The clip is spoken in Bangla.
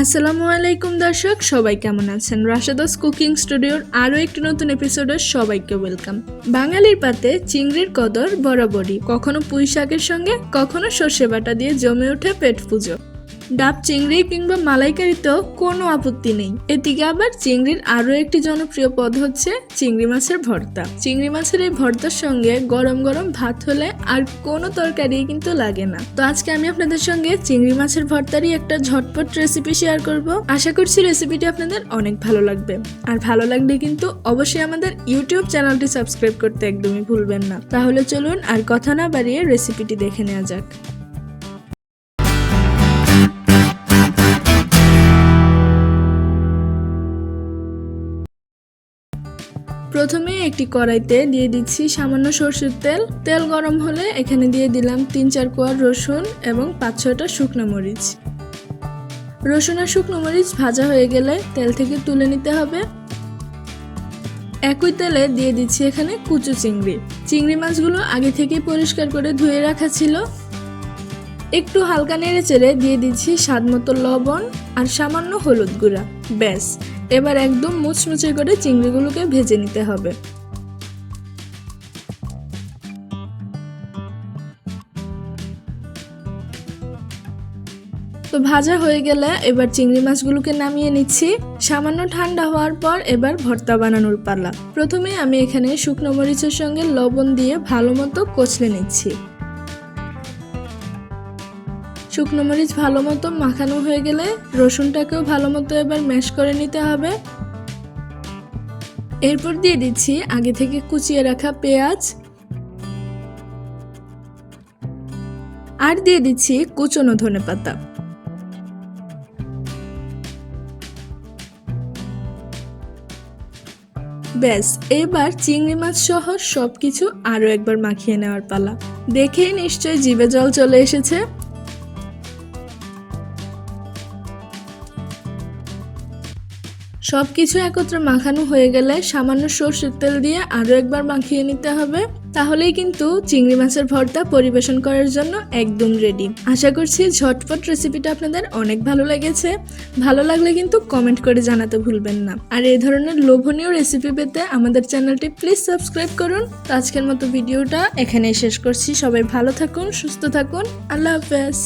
আসসালামু আলাইকুম দর্শক, সবাই কেমন আছেন? রাশাদাস কুকিং স্টুডিওর আরও একটি নতুন এপিসোডে সবাইকে ওয়েলকাম। বাঙালির পাতে চিংড়ির কদর বরাবরই, কখনো পুঁই শাকের সঙ্গে, কখনো সর্ষে বাটা দিয়ে জমে ওঠে পেট পুজো। ডাব চিংড়ি কিংবা মালাইকারিতেও কোনো আপত্তি নেই। এদিকে আবার চিংড়ির আরও একটি জনপ্রিয় পদ হচ্ছে চিংড়ি মাছের ভর্তা। চিংড়ি মাছের এই ভর্তার সঙ্গে গরম গরম ভাত হলে আর কোনো তরকারি কিন্তু লাগে না। তো আজকে আমি আপনাদের সঙ্গে চিংড়ি মাছের ভর্তারই একটা ঝটপট রেসিপি শেয়ার করব। আশা করছি রেসিপিটি আপনাদের অনেক ভালো লাগবে। আর ভালো লাগলে কিন্তু অবশ্যই আমাদের ইউটিউব চ্যানেলটি সাবস্ক্রাইব করতে একদমই ভুলবেন না। তাহলে চলুন আর কথা না বাড়িয়ে রেসিপিটি দেখে নেওয়া যাক। প্রথমে একটি কড়াইতে দিয়ে দিচ্ছি সামান্য সরষের তেল। তেল গরম হলে এখানে দিয়ে দিলাম তিন চার কোয়া রসুন এবং পাঁচ ছয়টা শুকনো মরিচ। রসুন আর শুকনো মরিচ ভাজা হয়ে গেলে তেল থেকে তুলে নিতে হবে। একই তেলে দিয়ে দিচ্ছি এখানে কুচু চিংড়ি। চিংড়ি মাছগুলো আগে থেকে পরিষ্কার করে ধুয়ে রাখা ছিল। একটু হালকা নেড়ে চেড়ে দিয়ে দিচ্ছি স্বাদ মতো লবণ আর সামান্য হলুদ গুঁড়া। ব্যাস এবার একদম মুচমুচে করে চিংড়িগুলোকে ভেজে নিতে হবে। তো ভাজা হয়ে গেলে এবার চিংড়ি মাছগুলোকে নামিয়ে নিচ্ছি। সামান্য ঠান্ডা হওয়ার পর এবার ভর্তা বানানোর পালা। প্রথমে আমি এখানে শুকনো মরিচের সঙ্গে লবণ দিয়ে ভালো মতো কচলে নিচ্ছি। শুকনো মরিচ ভালো মতো মাখানো হয়ে গেলে রসুনটাকেও ভালো মতো এবার ম্যাশ করে নিতে হবে। এরপর দিয়ে দিচ্ছি আগে থেকে কুচিয়ে রাখা পেঁয়াজ। আর দিয়ে দিচ্ছি কুচনো ধনে পাতা। ব্যাস, এবার চিংড়ি মাছ সহ সবকিছু আরও একবার মাখিয়ে নেওয়ার পালা। দেখেই নিশ্চয়ই জিভে জল চলে এসেছে। সব কিছু একত্রে মাখানো হয়ে গেলে সামান্য সর্ষের তেল দিয়ে আরও একবার মাখিয়ে নিতে হবে। তাহলেই কিন্তু চিংড়ি মাছের ভর্তা পরিবেশন করার জন্য একদম রেডি আশা করছি ঝটপট রেসিপিটা আপনাদের অনেক ভালো লেগেছে। ভালো লাগলে কিন্তু কমেন্ট করে জানাতে ভুলবেন না। আর এই ধরনের লোভনীয় রেসিপি পেতে আমাদের চ্যানেলটি প্লিজ সাবস্ক্রাইব করুন। আজকের মতো ভিডিওটা এখানেই শেষ করছি। সবাই ভালো থাকুন, সুস্থ থাকুন। আল্লাহ হাফেজ।